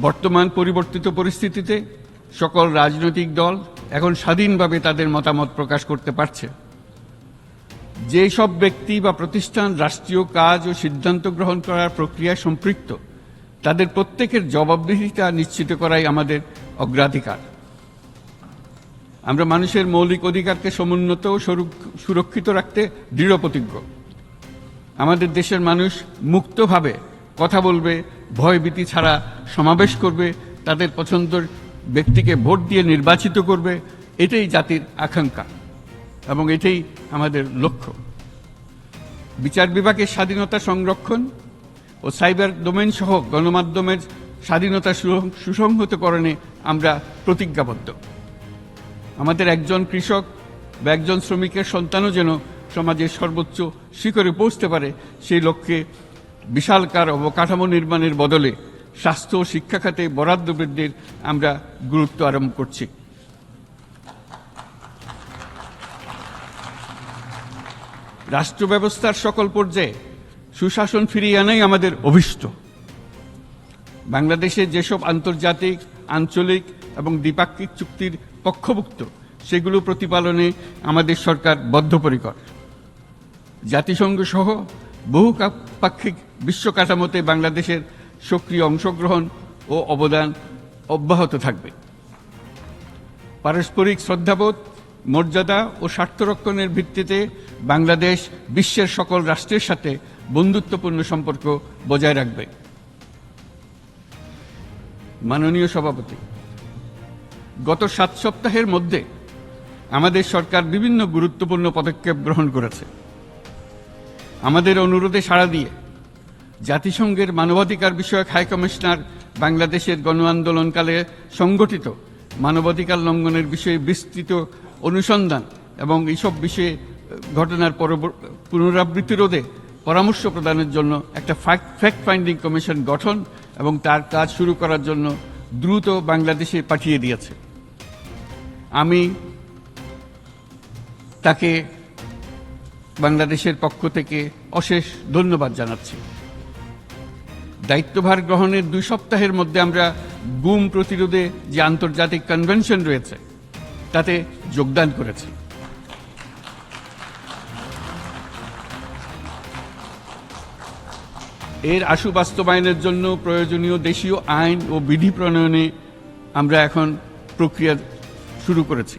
বর্তমান পরিবর্তিত পরিস্থিতিতে সকল রাজনৈতিক দল এখন স্বাধীনভাবে তাদের মতামত প্রকাশ করতে পারছে। যেই সব ব্যক্তি বা প্রতিষ্ঠান রাষ্ট্রীয় কাজ ও সিদ্ধান্ত গ্রহণ করার প্রক্রিয়ায় সম্পৃক্ত, তাদের প্রত্যেকের জবাবদিহিতা নিশ্চিত করাই আমাদের অগ্রাধিকার। আমরা মানুষের মৌলিক অধিকারকে সমুন্নত ও সুরক্ষ- সুরক্ষিত রাখতে দৃঢ় প্রতিজ্ঞ আমাদের দেশের মানুষ মুক্তভাবে কথা বলবে ভয়ভীতি ছাড়া সমাবেশ করবে, তাদের পছন্দের ব্যক্তিকে ভোট দিয়ে নির্বাচিত করবে, এটাই জাতির আকাঙ্ক্ষা এবং এটাই আমাদের লক্ষ্য। বিচার বিভাগের স্বাধীনতা সংরক্ষণ ও সাইবার ডোমেন সহ গণমাধ্যমের স্বাধীনতা সুসংহতকরণে আমরা প্রতিজ্ঞাবদ্ধ। আমাদের একজন কৃষক বা একজন শ্রমিকের সন্তানও যেন সমাজের সর্বোচ্চ শিখরে পৌঁছতে পারে, সেই লক্ষ্যে বিশালকার অবকাঠামো নির্মাণের বদলে স্বাস্থ্য ও শিক্ষা খাতে বরাদ্দ বৃদ্ধির আমরা গুরুত্ব আরম্ভ করছি। রাষ্ট্র ব্যবস্থার সকল পর্যায়ে সুশাসন ফিরিয়ে আনাই আমাদের অভিষ্ট। বাংলাদেশে যেসব আন্তর্জাতিক, আঞ্চলিক এবং দ্বিপাক্ষিক চুক্তির পক্ষভুক্ত, সেগুলো প্রতিপালনে আমাদের সরকার বদ্ধপরিকর। জাতিসংঘ সহ বহু পাক্ষিক বিশ্ব কাঠামোতে বাংলাদেশের সক্রিয় অংশগ্রহণ ও অবদান অব্যাহত থাকবে। পারস্পরিক শ্রদ্ধাবোধ, মর্যাদা ও স্বার্থরক্ষণের ভিত্তিতে বাংলাদেশ বিশ্বের সকল রাষ্ট্রের সাথে বন্ধুত্বপূর্ণ সম্পর্ক বজায় রাখবে। মাননীয় সভাপতি, গত সাত সপ্তাহের মধ্যে আমাদের সরকার বিভিন্ন গুরুত্বপূর্ণ পদক্ষেপ গ্রহণ করেছে। আমাদের অনুরোধে সাড়া দিয়ে জাতিসংঘের মানবাধিকার বিষয়ক হাই কমিশনার বাংলাদেশের গণ আন্দোলনকালে সংগঠিত মানবাধিকার লঙ্ঘনের বিষয়ে বিস্তৃত অনুসন্ধান এবং এইসব বিষয়ে ঘটনার পুনরাবৃত্তি রোধে পরামর্শ প্রদানের জন্য একটা ফ্যাক্ট ফাইন্ডিং কমিশন গঠন এবং তার কাজ শুরু করার জন্য দ্রুত বাংলাদেশে পাঠিয়ে দিয়েছে। আমি তাকে বাংলাদেশের পক্ষ থেকে অশেষ ধন্যবাদ জানাচ্ছি। দায়িত্বভার গ্রহণের দুই সপ্তাহের মধ্যে আমরা গুম প্রতিরোধে যে আন্তর্জাতিক কনভেনশন রয়েছে, তাতে যোগদান করেছি। এর আশু বাস্তবায়নের জন্য প্রয়োজনীয় দেশীয় আইন ও বিধি প্রণয়নে আমরা এখন প্রক্রিয়া শুরু করেছি।